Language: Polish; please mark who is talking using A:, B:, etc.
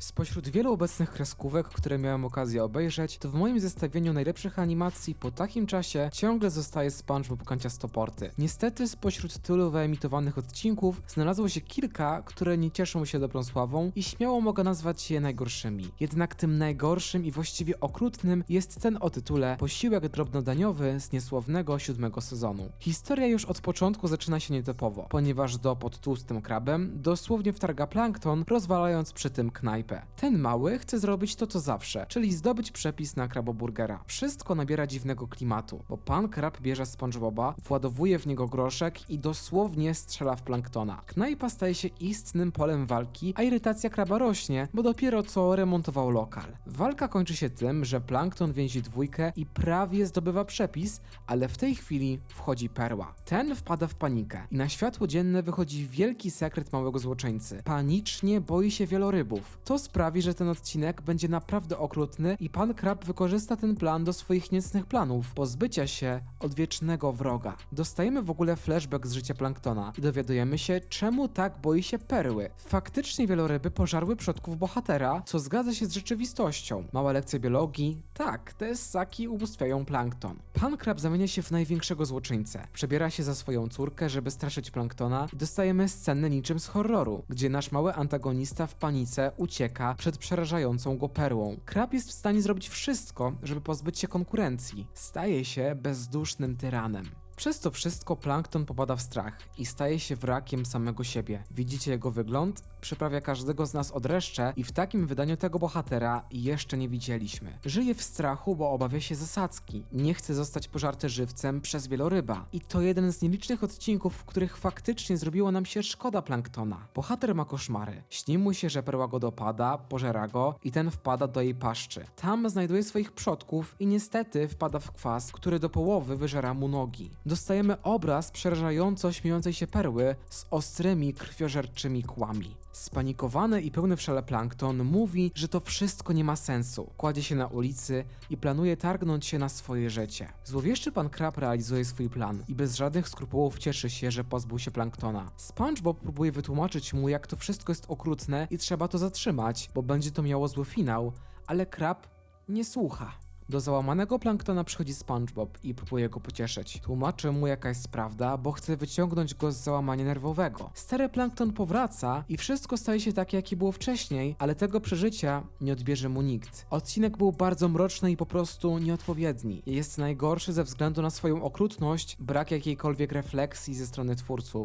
A: Spośród wielu obecnych kreskówek, które miałem okazję obejrzeć, to w moim zestawieniu najlepszych animacji po takim czasie ciągle zostaje SpongeBob Kanciastoporty. Niestety spośród tylu wyemitowanych odcinków znalazło się kilka, które nie cieszą się dobrą sławą i śmiało mogę nazwać je najgorszymi. Jednak tym najgorszym i właściwie okrutnym jest ten o tytule Posiłek drobnodaniowy z niesławnego siódmego sezonu. Historia już od początku zaczyna się nietypowo, ponieważ do pod tłustym krabem dosłownie wtarga plankton, rozwalając przy tym knajpę. Ten mały chce zrobić to co zawsze, czyli zdobyć przepis na kraboburgera. Wszystko nabiera dziwnego klimatu, bo pan krab bierze SpongeBoba, władowuje w niego groszek i dosłownie strzela w planktona. Knajpa staje się istnym polem walki, a irytacja kraba rośnie, bo dopiero co remontował lokal. Walka kończy się tym, że plankton więzi dwójkę i prawie zdobywa przepis, ale w tej chwili wchodzi perła. Ten wpada w panikę i na światło dzienne wychodzi wielki sekret małego złoczyńcy. Panicznie boi się wielorybów. To sprawi, że ten odcinek będzie naprawdę okrutny i pan krab wykorzysta ten plan do swoich niecnych planów pozbycia się odwiecznego wroga. Dostajemy w ogóle flashback z życia planktona i dowiadujemy się, czemu tak boi się perły. Faktycznie wieloryby pożarły przodków bohatera, co zgadza się z rzeczywistością. Mała lekcja biologii? Tak, te ssaki ubóstwiają plankton. Pan krab zamienia się w największego złoczyńcę. Przebiera się za swoją córkę, żeby straszyć planktona i dostajemy scenę niczym z horroru, gdzie nasz mały antagonista w panice ucieka przed przerażającą go perłą. Krab jest w stanie zrobić wszystko, żeby pozbyć się konkurencji. Staje się bezdusznym tyranem. Przez to wszystko plankton popada w strach i staje się wrakiem samego siebie. Widzicie jego wygląd? Przyprawia każdego z nas odreszcze i w takim wydaniu tego bohatera jeszcze nie widzieliśmy. Żyje w strachu, bo obawia się zasadzki. Nie chce zostać pożarty żywcem przez wieloryba. I to jeden z nielicznych odcinków, w których faktycznie zrobiło nam się szkoda planktona. Bohater ma koszmary. Śni mu się, że perła go dopada, pożera go i ten wpada do jej paszczy. Tam znajduje swoich przodków i niestety wpada w kwas, który do połowy wyżera mu nogi. Dostajemy obraz przerażająco śmiejącej się perły z ostrymi, krwiożerczymi kłami. Spanikowany i pełny w szale plankton mówi, że to wszystko nie ma sensu. Kładzie się na ulicy i planuje targnąć się na swoje życie. Złowieszczy pan krab realizuje swój plan i bez żadnych skrupułów cieszy się, że pozbył się planktona. SpongeBob próbuje wytłumaczyć mu, jak to wszystko jest okrutne i trzeba to zatrzymać, bo będzie to miało zły finał, ale krab nie słucha. Do załamanego planktona przychodzi SpongeBob i próbuje go pocieszyć. Tłumaczy mu jaka jest prawda, bo chce wyciągnąć go z załamania nerwowego. Stary plankton powraca i wszystko staje się takie, jakie było wcześniej, ale tego przeżycia nie odbierze mu nikt. Odcinek był bardzo mroczny i po prostu nieodpowiedni. Jest najgorszy ze względu na swoją okrutność, brak jakiejkolwiek refleksji ze strony twórców